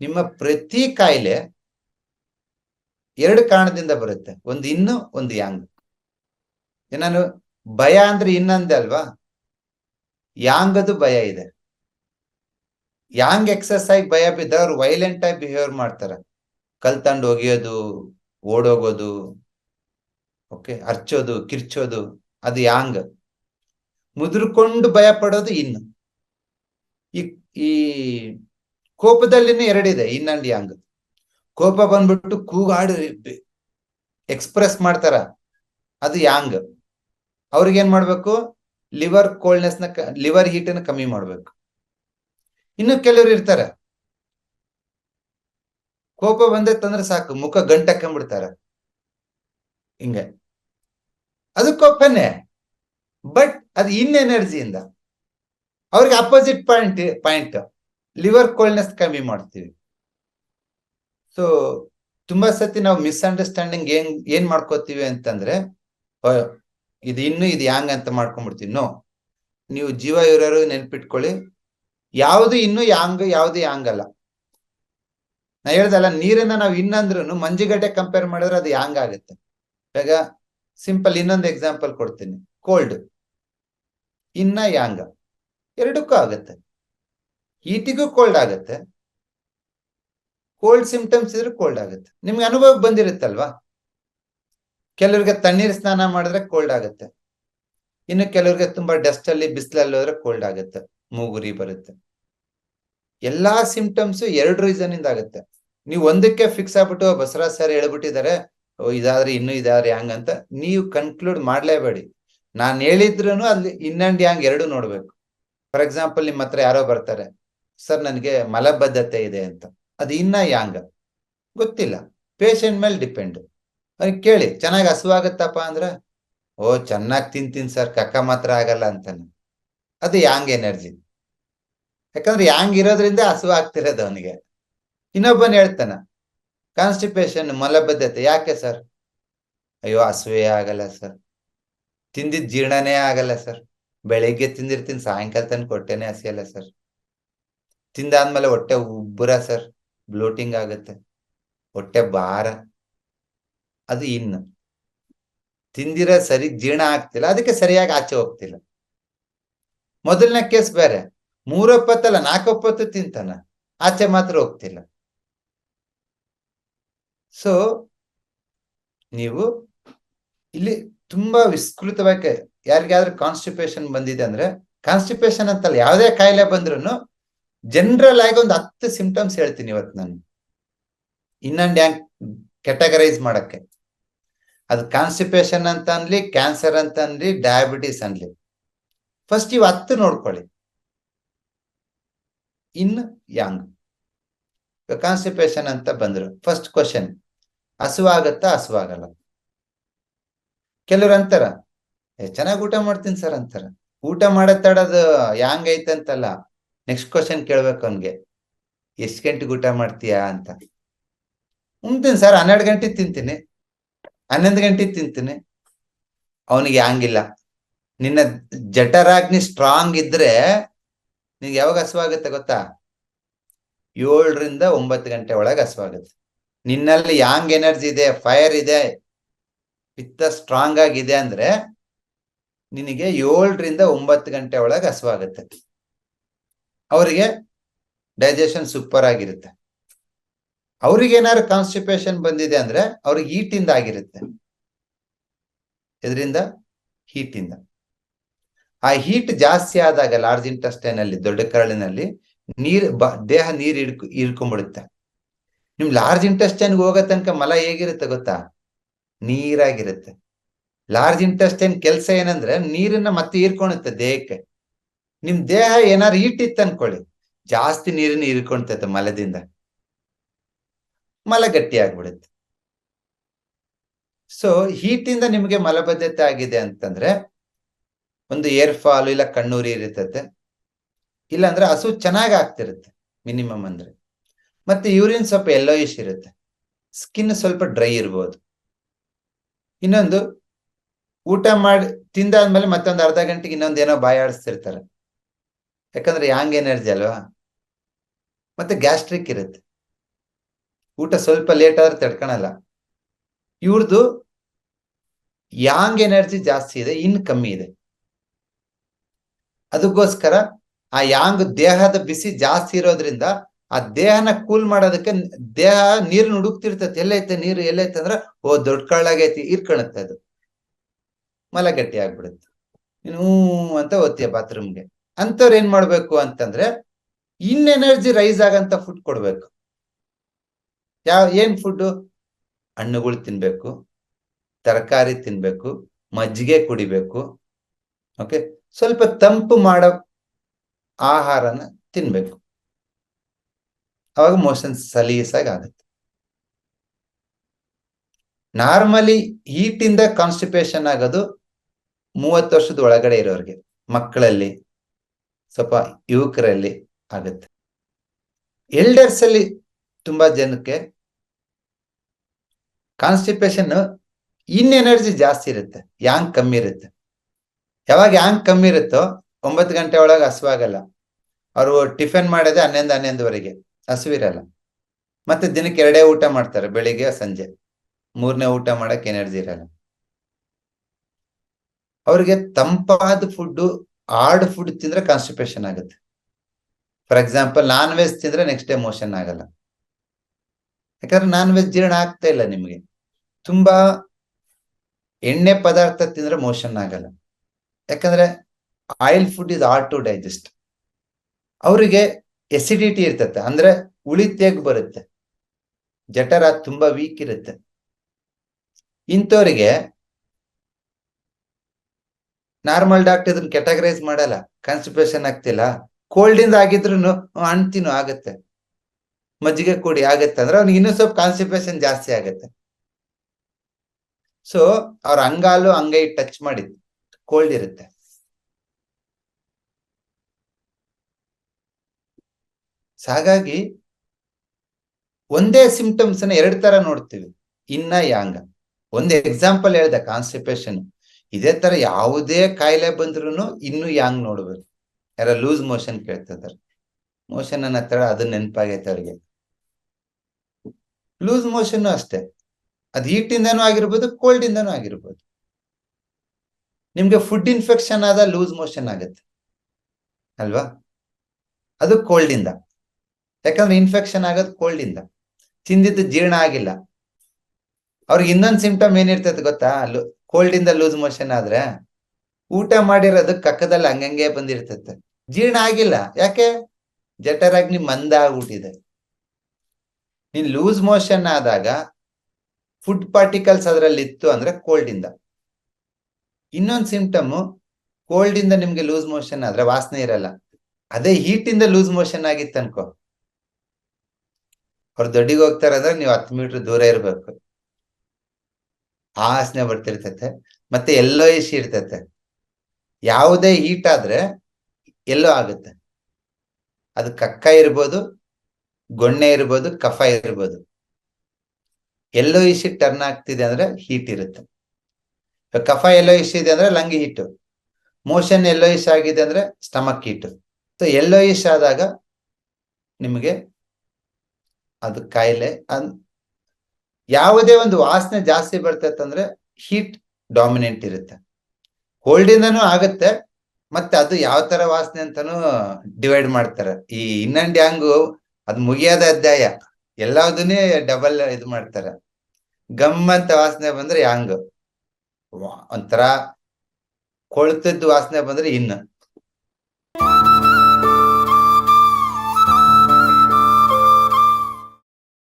ನಿಮ್ಮ ಪ್ರತಿ ಕಾಯಿಲೆ ಎರಡು ಕಾರಣದಿಂದ ಬರುತ್ತೆ. ಒಂದು ಇನ್ನು, ಒಂದು ಯಾಂಗ್. ಏನಾನು ಭಯ ಅಂದ್ರೆ ಇನ್ನಂದೆ ಅಲ್ವಾ? ಯಾಂಗದು ಭಯ ಇದೆ. ಯಾಂಗ್ ಎಕ್ಸಸ್ ಆಗಿ ಭಯ ಬಿದ್ದರೆ ಅವ್ರು ವೈಲೆಂಟ್ ಆಗಿ ಬಿಹೇವ್ ಮಾಡ್ತಾರೆ. ಕಲ್ತಂಡು ಒಗೆಯೋದು ಓಡೋಗೋದು, ಓಕೆ ಅರ್ಚೋದು ಕಿರ್ಚೋದು, ಅದು ಯಾಂಗ್. ಮುದುರ್ಕೊಂಡು ಭಯ ಪಡೋದು ಇನ್ನು. ಈ ಈ ಕೋಪದಲ್ಲಿನೇ ಎರಡಿದೆ ಇನ್ ಅಂಡ್ ಯಾಂಗ್? ಕೋಪ ಬಂದ್ಬಿಟ್ಟು ಕೂಗಾಡು ಎಕ್ಸ್ಪ್ರೆಸ್ ಮಾಡ್ತಾರ, ಅದು ಯಾಂಗ್? ಅವ್ರಿಗೆ ಏನ್ ಮಾಡ್ಬೇಕು? ಲಿವರ್ ಕೋಲ್ಡ್ನೆಸ್ನ ಲಿವರ್ ಹೀಟ್ ಕಮ್ಮಿ ಮಾಡ್ಬೇಕು. ಇನ್ನು ಕೆಲವರು ಇರ್ತಾರೆ. ಕೋಪ ಬಂದೆ ತಂದ್ರೆ ಸಾಕು, ಮುಖ ಗಂಟಕ್ಕೊಂಡ್ಬಿಡ್ತಾರ ಹಿಂಗೆ. ಅದು ಕೋಪನೇ. ಬಟ್ ಅದು ಇನ್ ಎನರ್ಜಿಯಿಂದ ಅವ್ರಿಗೆ opposite point point liver coldness ಕಮ್ಮಿ ಮಾಡ್ತೀವಿ. ಸೊ ತುಂಬಾ ಸತಿ ನಾವು ಮಿಸ್ಅಂಡರ್ಸ್ಟ್ಯಾಂಡಿಂಗ್ ಏನ್ ಏನ್ ಮಾಡ್ಕೋತೀವಿ ಅಂತಂದ್ರೆ ಇದು ಇನ್ನು ಇದು ಹ್ಯಾಂಗ್ ಅಂತ ಮಾಡ್ಕೊಂಡ್ಬಿಡ್ತೀವಿ ನೋ ನೀವು ಜೀವ ಇರೋರು ನೆನ್ಪಿಟ್ಕೊಳ್ಳಿ. ಯಾವುದು ಇನ್ನು ಯಾಂಗ್ ಯಾವುದು ಯಾಂಗ್ ಅಲ್ಲ. ನಾ ಹೇಳ್ದಲ್ಲ ನೀರನ್ನ ನಾವು ಇನ್ನಂದ್ರು ಮಂಜುಗಡ್ಡೆ ಕಂಪೇರ್ ಮಾಡಿದ್ರೆ ಅದು ಯಾಂಗ್ ಆಗುತ್ತೆ. ಇವಾಗ ಸಿಂಪಲ್ ಇನ್ನೊಂದು ಎಕ್ಸಾಂಪಲ್ ಕೊಡ್ತೀನಿ. ಕೋಲ್ಡ್ ಇನ್ನ ಯಾಂಗ ಎರಡಕ್ಕೂ ಆಗುತ್ತೆ. ಹೀಟಿಗೂ ಕೋಲ್ಡ್ ಆಗುತ್ತೆ. ಕೋಲ್ಡ್ ಸಿಂಪ್ಟಮ್ಸ್ ಇದ್ರೆ ಕೋಲ್ಡ್ ಆಗುತ್ತೆ. ನಿಮ್ಗೆ ಅನುಭವ ಬಂದಿರುತ್ತಲ್ವಾ? ಕೆಲವ್ರಿಗೆ ತಣ್ಣೀರ್ ಸ್ನಾನ ಮಾಡಿದ್ರೆ ಕೋಲ್ಡ್ ಆಗುತ್ತೆ. ಇನ್ನು ಕೆಲವ್ರಿಗೆ ತುಂಬಾ ಡಸ್ಟ್ ಅಲ್ಲಿ, ಬಿಸಿಲಲ್ಲಿ ಹೋದ್ರೆ ಕೋಲ್ಡ್ ಆಗುತ್ತೆ. ಮೂಗುರಿ ಬರುತ್ತೆ. ಎಲ್ಲಾ ಸಿಂಪ್ಟಮ್ಸ್ ಎರಡು ರೀಸನ್ ಇಂದ ಆಗುತ್ತೆ. ನೀವು ಒಂದಕ್ಕೆ ಫಿಕ್ಸ್ ಆಗ್ಬಿಟ್ಟು ಬಸವರಾಜ್ ಸರ್ ಹೇಳ್ಬಿಟ್ಟಿದ್ದಾರೆ ಇದಾದ್ರೆ, ಇನ್ನು ಇದಾದ್ರೆ ಹ್ಯಾಂಗ್ ಅಂತ ನೀವು ಕನ್ಕ್ಲೂಡ್ ಮಾಡ್ಲೇಬೇಡಿ. ನಾನು ಹೇಳಿದ್ರು ಅಲ್ಲಿ ಇನ್ ಅಂಡ್ ಯಾಂಗ್ ಎರಡು ನೋಡ್ಬೇಕು. ಫಾರ್ ಎಕ್ಸಾಂಪಲ್ ನಿಮ್ಮ ಹತ್ರ ಯಾರೋ ಬರ್ತಾರೆ ಸರ್, ನನಗೆ ಮಲಬದ್ಧತೆ ಇದೆ ಅಂತ. ಅದು ಇನ್ನ ಯಾಂಗ್ ಗೊತ್ತಿಲ್ಲ. ಪೇಷಂಟ್ ಮೇಲೆ ಡಿಪೆಂಡ್ ಅವ್ನಿಗೆ ಕೇಳಿ, ಚೆನ್ನಾಗಿ ಹಸುವಾಗತ್ತಪ್ಪ ಅಂದ್ರೆ? ಓ, ಚೆನ್ನಾಗಿ ತಿಂತೀನಿ ಸರ್, ಕಕ್ಕ ಮಾತ್ರ ಆಗಲ್ಲ ಅಂತಾನೆ. ಅದು ಯಾಂಗ್ ಎನರ್ಜಿ ಯಾಕಂದ್ರೆ ಯಾಂಗ್ ಇರೋದ್ರಿಂದ ಹಸುವ ಆಗ್ತಿರೋದು ಅವನಿಗೆ. ಇನ್ನೊಬ್ಬನ್ ಹೇಳ್ತಾನ ಕಾನ್ಸ್ಟಿಪೇಷನ್ ಮಲಬದ್ಧತೆ, ಯಾಕೆ ಸರ್? ಅಯ್ಯೋ, ಹಸುವೆ ಆಗಲ್ಲ ಸರ್. ತಿಂದಿದ್ದ ಜೀರ್ಣನೇ ಆಗಲ್ಲ ಸರ್. ಬೆಳಿಗ್ಗೆ ತಿಂದಿರ್ತೀನಿ, ಸಾಯಂಕಾಲ ತನಕ ಕೊಟ್ಟೆನೆ ಹಸಿಯಲ್ಲ ಸರ್. ತಿಂದಾದ್ಮೇಲೆ ಹೊಟ್ಟೆ ಉಬ್ಬರ ಸರ್. ಬ್ಲೋಟಿಂಗ್ ಆಗುತ್ತೆ. ಹೊಟ್ಟೆ ಭಾರ. ಅದು ಇನ್ನು. ತಿಂದಿರ ಸರಿ ಜೀರ್ಣ ಆಗ್ತಿಲ್ಲ. ಅದಕ್ಕೆ ಸರಿಯಾಗಿ ಆಚೆ ಹೋಗ್ತಿಲ್ಲ. ಮೊದಲನೇ ಕೇಸ್ ಬೇರೆ. ಮೂರೊಪ್ಪತ್ತಲ್ಲ, ನಾಲ್ಕೊಪ್ಪತ್ತು ತಿಂತಾನ. ಆಚೆ ಮಾತ್ರ ಹೋಗ್ತಿಲ್ಲ. ಸೊ ನೀವು ಇಲ್ಲಿ ತುಂಬಾ ವಿಸ್ತೃತವಾಗಿ ಯಾರಿಗಾದ್ರೂ ಕಾನ್ಸ್ಟಿಪೇಷನ್ ಬಂದಿದೆ ಅಂದ್ರೆ ಕಾನ್ಸ್ಟಿಪೇಷನ್ ಅಂತಲ್ಲ ಯಾವುದೇ ಕಾಯಿಲೆ ಬಂದ್ರು ಜನರಲ್ ಆಗಿ ಒಂದು ಹತ್ತು ಸಿಂಪ್ಟಮ್ಸ್ ಹೇಳ್ತೀನಿ ಇವತ್ತು ನಾನು. ಇನ್ನೊಂದು ಹ್ಯಾಂಗ್ ಕೆಟಗರೈಸ್ ಮಾಡಕ್ಕೆ? ಅದು ಕಾನ್ಸ್ಟಿಪೇಷನ್ ಅಂತ ಅನ್ಲಿ ಕ್ಯಾನ್ಸರ್ ಅಂತ ಅನ್ಲಿ ಡಯಾಬಿಟಿಸ್ ಅನ್ಲಿ. ಫಸ್ಟ್ ಇವ್ ಹತ್ತು ನೋಡ್ಕೊಳ್ಳಿ. ಇನ್ ಯಾಂಗ್ ಕಾನ್ಸ್ಟಿಪೇಷನ್ ಅಂತ ಬಂದ್ರು. ಫಸ್ಟ್ ಕ್ವಶನ್ ಹಸುವಾಗತ್ತಾ ಹಸುವಾಗಲ್ಲ ಕೆಲವ್ರು ಅಂತಾರ ಚೆನ್ನಾಗಿ ಊಟ ಮಾಡ್ತೀನಿ ಸರ್ ಅಂತಾರ. ಊಟ ಮಾಡತ್ತಾಡೋದು ಯಾಂಗ್ ಐತಂತಲ್ಲ ನೆಕ್ಸ್ಟ್ ಕ್ವಶನ್ ಕೇಳ್ಬೇಕು ಅವನ್ಗೆ. ಎಷ್ಟು ಗಂಟೆಗೆ ಊಟ ಮಾಡ್ತೀಯಾ ಅಂತ. ಉಣ್ತೀನಿ ಸರ್ ಹನ್ನೆರಡು ಗಂಟೆ ತಿಂತೀನಿ. ಹನ್ನೊಂದು ಗಂಟೆ ತಿಂತೀನಿ. ಅವನಿಗೆ ಹಂಗಿಲ್ಲ. ನಿನ್ನ ಜಠರಾಗ್ನಿ ಸ್ಟ್ರಾಂಗ್ ಇದ್ರೆ ನಿನ್ಗೆ ಯಾವಾಗ ಹಸುವಾಗುತ್ತೆ ಗೊತ್ತಾ? ಏಳರಿಂದ ಒಂಬತ್ತು ಗಂಟೆ ಒಳಗೆ ಹಸುವಾಗುತ್ತೆ. ನಿನ್ನಲ್ಲಿ ಯಾಂಗ್ ಎನರ್ಜಿ ಇದೆ ಫೈರ್ ಇದೆ, ಪಿತ್ತ ಸ್ಟ್ರಾಂಗ್ ಆಗಿದೆ ಅಂದ್ರೆ ನಿನಗೆ ಏಳರಿಂದ ಒಂಬತ್ತು ಗಂಟೆ ಒಳಗೆ ಹಸುವಾಗುತ್ತೆ. ಅವರಿಗೆ ಡೈಜೆಷನ್ ಸೂಪರ್ ಆಗಿರುತ್ತೆ. ಅವ್ರಿಗೆ ಏನಾದ್ರು ಕಾನ್ಸ್ಟಿಪೇಷನ್ ಬಂದಿದೆ ಅಂದ್ರೆ ಅವ್ರಿಗೆ ಹೀಟಿಂದ ಆಗಿರುತ್ತೆ. ಇದರಿಂದ ಹೀಟಿಂದ ಆ ಹೀಟ್ ಜಾಸ್ತಿ ಆದಾಗ ಲಾರ್ಜ್ ಇಂಟೆಸ್ಟೈನ್ ಅಲ್ಲಿ, ದೊಡ್ಡ ಕರಳಿನಲ್ಲಿ ನೀರ್ ದೇಹ ನೀರ್ ಹಿಡ್ಕೊ, ಹಿಡ್ಕೊಂಡ್ಬಿಡುತ್ತೆ. ನಿಮ್ ಲಾರ್ಜ್ ಇಂಟಸ್ಟೈನ್ ಹೋಗೋ ತನಕ ಮಲ ಹೇಗಿರುತ್ತೆ ಗೊತ್ತಾ? ನೀರಾಗಿರುತ್ತೆ. ಲಾರ್ಜ್ ಇಂಟೆಸ್ಟೈನ್ ಕೆಲಸ ಏನಂದ್ರೆ ನೀರನ್ನ ಮತ್ತೆ ಹೀರ್ಕೊಳುತ್ತೆ ದೇಹಕ್ಕೆ. ನಿಮ್ ದೇಹ ಏನಾರು ಇತ್ತು ಅನ್ಕೊಳ್ಳಿ. ಜಾಸ್ತಿ ನೀರಿನ ಹೀರ್ಕೊಂತೈತೆ ಮಲದಿಂದ. ಮಲ ಗಟ್ಟಿ ಆಗ್ಬಿಡುತ್ತೆ. ಸೊ ಹೀಟಿಂದ ನಿಮ್ಗೆ ಮಲಬದ್ಧತೆ ಆಗಿದೆ ಅಂತಂದ್ರೆ, ಒಂದು ಏರ್ ಫಾಲ್ ಇಲ್ಲ ಕಣ್ಣೂರಿ ಇರುತ್ತೆ. ಇಲ್ಲ ಅಂದ್ರೆ ಹಸು ಚೆನ್ನಾಗಿ ಆಗ್ತಿರುತ್ತೆ ಮಿನಿಮಮ್ ಅಂದ್ರೆ. ಮತ್ತೆ ಯೂರಿನ್ ಸ್ವಲ್ಪ ಎಲ್ಲೋಯಿಶ್ ಇರುತ್ತೆ. ಸ್ಕಿನ್ ಸ್ವಲ್ಪ ಡ್ರೈ ಇರ್ಬೋದು. ಇನ್ನೊಂದು, ಊಟ ಮಾಡಿ, ತಿಂದಾದ್ಮೇಲೆ ಮತ್ತೊಂದು ಅರ್ಧ ಗಂಟೆಗೆ ಇನ್ನೊಂದು ಏನೋ ಬಾಯ ಆಡಿಸ್ತಿರ್ತಾರೆ ಯಾಕಂದ್ರೆ ಯಾಂಗ್ ಎನರ್ಜಿ ಅಲ್ವಾ? ಮತ್ತೆ ಗ್ಯಾಸ್ಟ್ರಿಕ್ ಇರುತ್ತೆ. ಊಟ ಸ್ವಲ್ಪ ಲೇಟ್ ಆದ್ರೆ ತಡ್ಕೊಳಲ್ಲ. ಇವ್ರದ್ದು ಯಾಂಗ್ ಎನರ್ಜಿ ಜಾಸ್ತಿ ಇದೆ, ಇನ್ ಕಮ್ಮಿ ಇದೆ. ಅದಕ್ಕೋಸ್ಕರ ಆ ಯಾಂಗ್ ದೇಹದ ಬಿಸಿ ಜಾಸ್ತಿ ಇರೋದ್ರಿಂದ ಆ ದೇಹನ ಕೂಲ್ ಮಾಡೋದಕ್ಕೆ ದೇಹ ನೀರು ಹುಡುಕ್ತಿರ್ತೈತೆ. ಎಲ್ಲೈತೆ ನೀರು, ಎಲ್ಲೈತೆ ಅಂದ್ರೆ, ಓ, ದೊಡ್ಡ ಕಳ್ಳಾಗೈತಿ ಇರ್ಕೊಳತ್ತೆ ಅದು. ಮಲಗಟ್ಟಿ ಆಗ್ಬಿಡುತ್ತೆ. ಇನ್ನು ಅಂತ ಓದ್ತೀಯ ಬಾತ್ರೂಮ್ಗೆ ಅಂತವ್ರು ಏನ್ ಮಾಡ್ಬೇಕು ಅಂತಂದ್ರೆ, ಇನ್ ಎನರ್ಜಿ ರೈಸ್ ಆಗಂತ ಫುಡ್ ಕೊಡ್ಬೇಕು. ಯಾವ, ಏನ್ ಫುಡ್ ಹಣ್ಣುಗಳು ತಿನ್ಬೇಕು, ತರಕಾರಿ ತಿನ್ಬೇಕು, ಮಜ್ಜಿಗೆ ಕುಡಿಬೇಕು ಓಕೆ ಸ್ವಲ್ಪ ತಂಪು ಮಾಡೋ ಆಹಾರನ ತಿನ್ಬೇಕು. ಅವಾಗ ಮೋಷನ್ ಸಲೀಸಾಗಿ ಆಗುತ್ತೆ. ನಾರ್ಮಲಿ ಹೀಟಿಂದ ಕಾನ್ಸ್ಟಿಪೇಷನ್ ಆಗೋದು ಮೂವತ್ತು ವರ್ಷದ ಒಳಗಡೆ ಇರೋರಿಗೆ, ಮಕ್ಕಳಲ್ಲಿ. ಸ್ವಲ್ಪ ಯುವಕರಲ್ಲಿ ಆಗುತ್ತೆ. ಎಲ್ಡರ್ಸ್ ಅಲ್ಲಿ ತುಂಬಾ ಜನಕ್ಕೆ ಕಾನ್ಸ್ಟಿಪೇಷನ್ ಇನ್ ಎನರ್ಜಿ ಜಾಸ್ತಿ ಇರುತ್ತೆ ಯಾಂಗ್ ಕಮ್ಮಿ ಇರುತ್ತೆ. ಯಾವಾಗ ಯಾಂಗ್ ಕಮ್ಮಿ ಇರುತ್ತೋ ಒಂಬತ್ತು ಗಂಟೆ ಒಳಗೆ ಹಸುವಾಗಲ್ಲ ಅವರು ಟಿಫಿನ್ ಮಾಡೋದೇ ಹನ್ನೊಂದು, ಹನ್ನೊಂದುವರೆಗೆ ಹಸುವಿರಲ್ಲ ಮತ್ತೆ ದಿನಕ್ಕೆ ಎರಡೇ ಊಟ ಮಾಡ್ತಾರೆ, ಬೆಳಿಗ್ಗೆ, ಸಂಜೆ. ಮೂರನೇ ಊಟ ಮಾಡಕ್ಕೆ ಎನರ್ಜಿ ಇರಲ್ಲ. ಅವ್ರಿಗೆ ತಂಪಾದ ಫುಡ್ ಹಾರ್ಡ್ ಫುಡ್ ತಿಂದ್ರೆ ಕಾನ್ಸ್ಟಿಪೇಷನ್ ಆಗುತ್ತೆ. ಫಾರ್ ಎಕ್ಸಾಂಪಲ್ ನಾನ್ ವೆಜ್ ತಿಂದ್ರೆ ನೆಕ್ಸ್ಟ್ ಡೇ ಮೋಷನ್ ಆಗಲ್ಲ. ಯಾಕಂದ್ರೆ ನಾನ್ ವೆಜ್ ಜೀರ್ಣ ಆಗ್ತಾ ಇಲ್ಲ ನಿಮ್ಗೆ. ತುಂಬಾ ಎಣ್ಣೆ ಪದಾರ್ಥ ತಿಂದ್ರೆ ಮೋಷನ್ ಆಗಲ್ಲ. ಯಾಕಂದ್ರೆ oil food is hard to digest ಅವರಿಗೆ ಎಸಿಡಿಟಿ ಇರ್ತತೆ. ಅಂದ್ರೆ ಉಳಿತೆಗ್ ಬರುತ್ತೆ. ಜಠರ ತುಂಬಾ ವೀಕ್ ಇರುತ್ತೆ. ಇಂಥವ್ರಿಗೆ ನಾರ್ಮಲ್ ಡಾಕ್ಟರ್ ಇದನ್ನ ಕೆಟಗರೈಸ್ ಮಾಡಲ್ಲ. ಕಾನ್ಸ್ಟಿಪೇಷನ್ ಆಗ್ತಿಲ್ಲ. ಕೋಲ್ಡ್ ಇಂದ ಆಗಿದ್ರು ಅಣ್ತಿನೂ ಆಗತ್ತೆ. ಮಜ್ಜಿಗೆ ಕೂಡಿ ಆಗತ್ತೆ ಅಂದ್ರೆ ಅವ್ನಿಗೆ ಇನ್ನೂ ಸ್ವಲ್ಪ ಕಾನ್ಸ್ಟಿಪೇಷನ್ ಜಾಸ್ತಿ ಆಗತ್ತೆ. ಸೊ ಅವ್ರ ಅಂಗಾಲು ಅಂಗೈ ಟಚ್ ಮಾಡಿದ್ ಕೋಲ್ಡ್ ಇರುತ್ತೆ. ಹಾಗಾಗಿ ಒಂದೇ ಸಿಂಪ್ಟಮ್ಸ್ನ ಎರಡ್ ತರ ನೋಡ್ತೀವಿ. ಇನ್ನ, ಯಾಂಗ. ಒಂದು ಎಕ್ಸಾಂಪಲ್ ಹೇಳ್ದೆ ಕಾನ್ಸ್ಟಿಪೇಷನ್ ಇದೇ ತರ ಯಾವುದೇ ಕಾಯಿಲೆ ಬಂದ್ರು ಇನ್ನು ಯಾಂಗ್ ನೋಡ್ಬೇಕು. ಯಾರ ಲೂಸ್ ಮೋಷನ್ ಕೇಳ್ತಿದ್ದಾರೆ ಮೋಷನ್ ಅನ್ನ ತರ ಅದು ನೆನಪಾಗೈತೆ ಅವ್ರಿಗೆ. ಲೂಸ್ ಮೋಷನ್ ಅಷ್ಟೇ. ಅದು ಹೀಟ್ ಇಂದನೂ ಆಗಿರ್ಬೋದು ಕೋಲ್ಡ್ ಇಂದನೂ ಆಗಿರ್ಬೋದು. ನಿಮ್ಗೆ ಫುಡ್ ಇನ್ಫೆಕ್ಷನ್ ಆದ ಲೂಸ್ ಮೋಷನ್ ಆಗುತ್ತೆ. ಅಲ್ವಾ? ಅದು ಕೋಲ್ಡ್ ಇಂದ. ಯಾಕಂದ್ರೆ ಇನ್ಫೆಕ್ಷನ್ ಆಗೋದು ಕೋಲ್ಡ್ ಇಂದ. ತಿಂದಿದ್ದು ಜೀರ್ಣ ಆಗಿಲ್ಲ. ಅವ್ರಿಗೆ ಇನ್ನೊಂದು ಸಿಂಪ್ಟಮ್ ಏನಿರ್ತದೆ ಗೊತ್ತಾ? ಕೋಲ್ಡ್ ಇಂದ ಲೂಸ್ ಮೋಷನ್ ಆದ್ರೆ ಊಟ ಮಾಡಿರೋದು ಕಕ್ಕದಲ್ಲಿ ಹಂಗಂಗೆ ಬಂದಿರ್ತೈತೆ. ಜೀರ್ಣ ಆಗಿಲ್ಲ. ಯಾಕೆ? ಜಠರಾಗ್ನಿ ಮಂದ ಆಗ್ಬಿಟ್ಟಿದೆ. ನೀನ್ ಲೂಸ್ ಮೋಷನ್ ಆದಾಗ ಫುಡ್ ಪಾರ್ಟಿಕಲ್ಸ್ ಅದರಲ್ಲಿ ಇತ್ತು ಅಂದ್ರೆ ಕೋಲ್ಡ್ ಇಂದ. ಇನ್ನೊಂದು ಸಿಂಪ್ಟಮ್ ಕೋಲ್ಡ್ ಇಂದ ನಿಮ್ಗೆ ಲೂಸ್ ಮೋಷನ್ ಆದ್ರೆ ವಾಸನೆ ಇರಲ್ಲ. ಅದೇ ಹೀಟ್ ಇಂದ ಲೂಸ್ ಮೋಷನ್ ಆಗಿತ್ತು ಅನ್ಕೋ ಅವ್ರು ದೊಡ್ಡಿಗೆ ಹೋಗ್ತಾರಂದ್ರೆ ನೀವು ಹತ್ತು ಮೀಟರ್ ದೂರ ಇರ್ಬೇಕು. ಆಸನೆ ಬರ್ತಿರ್ತೈತೆ, ಮತ್ತೆ ಎಲ್ಲೋ ಇಶ್ ಇರ್ತೈತೆ. ಯಾವುದೇ ಹೀಟ್ ಆದ್ರೆ ಎಲ್ಲೋ ಆಗುತ್ತೆ. ಅದು ಕಕ್ಕ ಇರ್ಬೋದು, ಗೊಣ್ಣೆ ಇರ್ಬೋದು, ಕಫ ಇರ್ಬೋದು. ಎಲ್ಲೋ ಇಶಿ ಟರ್ನ್ ಆಗ್ತಿದೆ ಅಂದ್ರೆ ಹೀಟ್ ಇರುತ್ತೆ. ಕಫ ಎಲ್ಲೋ ಇಶ್ ಇದೆ ಅಂದ್ರೆ ಲಂಗ್ ಹೀಟ್ ಮೋಷನ್ ಎಲ್ಲೋ ಇಶ್ ಆಗಿದೆ ಅಂದ್ರೆ ಸ್ಟಮಕ್ ಹೀಟ್ ಸೊ ಎಲ್ಲೋ ಇಶ್ ಆದಾಗ ನಿಮಗೆ ಅದು ಕಾಯಿಲೆ, ಅನ್ ಯಾವುದೇ ಒಂದು ವಾಸನೆ ಜಾಸ್ತಿ ಬರ್ತೈತಂದ್ರೆ ಹೀಟ್ ಡಾಮಿನೆಂಟ್ ಇರುತ್ತೆ. ಕೋಲ್ಡ್ ಆಗುತ್ತೆ, ಮತ್ತೆ ಅದು ಯಾವ ತರ ವಾಸನೆ ಅಂತಾನು ಡಿವೈಡ್ ಮಾಡ್ತಾರೆ. ಈ ಇನ್ನಂಡ್ ಯಾಂಗು ಅದು ಮುಗಿಯೋದ ಅಧ್ಯಾಯ ಎಲ್ಲದನ್ನೇ ಡಬಲ್ ಇದು ಮಾಡ್ತಾರೆ. ಗಮ್ ಅಂತ ವಾಸನೆ ಬಂದ್ರೆ ಯಾಂಗ್ ಒಂಥರ ಕೊಳ್ತದ್ದು ವಾಸನೆ ಬಂದ್ರೆ ಇನ್ನು